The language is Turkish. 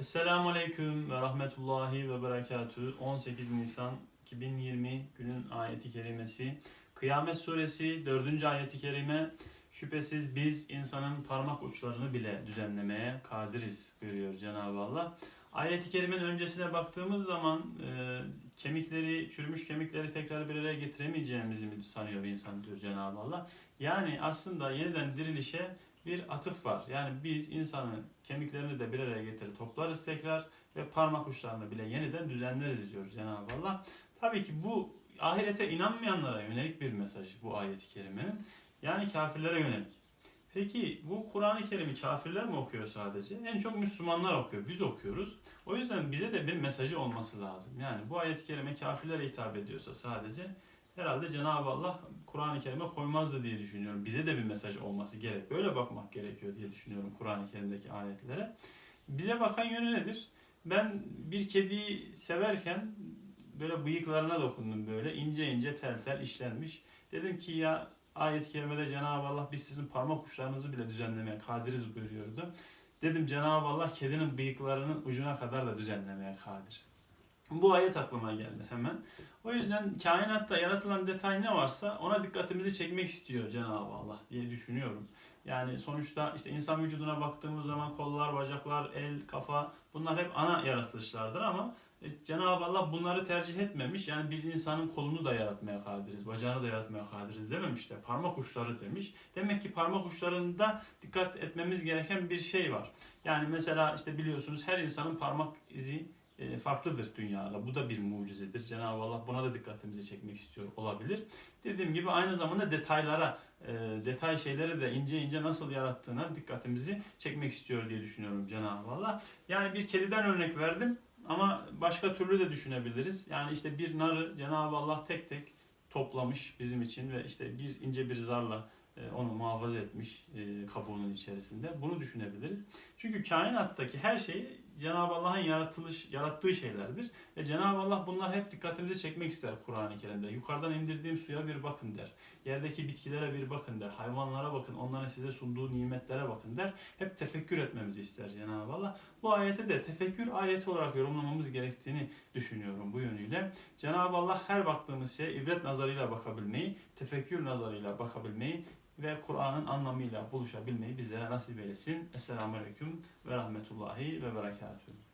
Esselamu Aleyküm ve Rahmetullahi ve Berekatü 18 Nisan 2020 günün ayeti kerimesi Kıyamet Suresi 4. ayeti kerime Şüphesiz biz insanın parmak uçlarını bile düzenlemeye kadiriz buyuruyor Cenab-ı Allah. Ayeti kerimenin öncesine baktığımız zaman e, kemikleri, çürümüş kemikleri tekrar bir araya getiremeyeceğimizi mi sanıyor insan diyor Cenab-ı Allah. Yani aslında yeniden dirilişe bir atıf var. Yani biz insanın kemiklerini de bir araya getirir toplarız tekrar ve parmak uçlarını bile yeniden düzenleriz diyor Cenab-ı Allah. Tabii ki bu ahirete inanmayanlara yönelik bir mesaj bu ayeti kerimenin. Yani kafirlere yönelik. Peki bu Kur'an-ı Kerim'i kafirler mi okuyor sadece? En çok Müslümanlar okuyor. Biz okuyoruz. O yüzden bize de bir mesajı olması lazım. Yani bu ayet-i kerime kafirlere hitap ediyorsa sadece herhalde Cenab-ı Allah Kur'an-ı Kerim'e koymazdı diye düşünüyorum. Bize de bir mesaj olması gerek. Böyle bakmak gerekiyor diye düşünüyorum Kur'an-ı Kerim'deki ayetlere. Bize bakan yönü nedir? Ben bir kediyi severken böyle bıyıklarına dokundum böyle ince ince tel tel işlenmiş. Dedim ki ya ayet-i kerimede Cenab-ı Allah biz sizin parmak uçlarınızı bile düzenlemeye kadiriz buyuruyordu. Dedim Cenab-ı Allah kedinin bıyıklarının ucuna kadar da düzenlemeye kadir. Bu ayet aklıma geldi hemen. O yüzden kainatta yaratılan detay ne varsa ona dikkatimizi çekmek istiyor Cenab-ı Allah diye düşünüyorum. Yani sonuçta işte insan vücuduna baktığımız zaman kollar, bacaklar, el, kafa bunlar hep ana yaratılışlardır ama e, Cenab-ı Allah bunları tercih etmemiş. Yani biz insanın kolunu da yaratmaya kadiriz, bacağını da yaratmaya kadiriz dememiş de parmak uçları demiş. Demek ki parmak uçlarında dikkat etmemiz gereken bir şey var. Yani mesela işte biliyorsunuz her insanın parmak izi farklıdır dünyada. Bu da bir mucizedir. Cenab-ı Allah buna da dikkatimizi çekmek istiyor olabilir. Dediğim gibi aynı zamanda detaylara, e, detay şeyleri de ince ince nasıl yarattığına dikkatimizi çekmek istiyor diye düşünüyorum Cenab-ı Allah. Yani bir kediden örnek verdim ama başka türlü de düşünebiliriz. Yani işte bir narı Cenab-ı Allah tek tek toplamış bizim için ve işte bir ince bir zarla e, onu muhafaza etmiş e, kabuğunun içerisinde. Bunu düşünebiliriz. Çünkü kainattaki her şey Cenab-ı Allah'ın yaratılış, yarattığı şeylerdir. Ve Cenab-ı Allah bunlar hep dikkatimizi çekmek ister Kur'an-ı Kerim'de. Yukarıdan indirdiğim suya bir bakın der. Yerdeki bitkilere bir bakın der. Hayvanlara bakın. Onların size sunduğu nimetlere bakın der. Hep tefekkür etmemizi ister Cenab-ı Allah. Bu ayeti de tefekkür ayeti olarak yorumlamamız gerektiğini düşünüyorum bu yönüyle. Cenab-ı Allah her baktığımız şeye ibret nazarıyla bakabilmeyi, tefekkür nazarıyla bakabilmeyi ve Kur'an'ın anlamıyla buluşabilmeyi bizlere nasip eylesin. Esselamu Aleyküm ve Rahmetullahi ve Berekatuhu.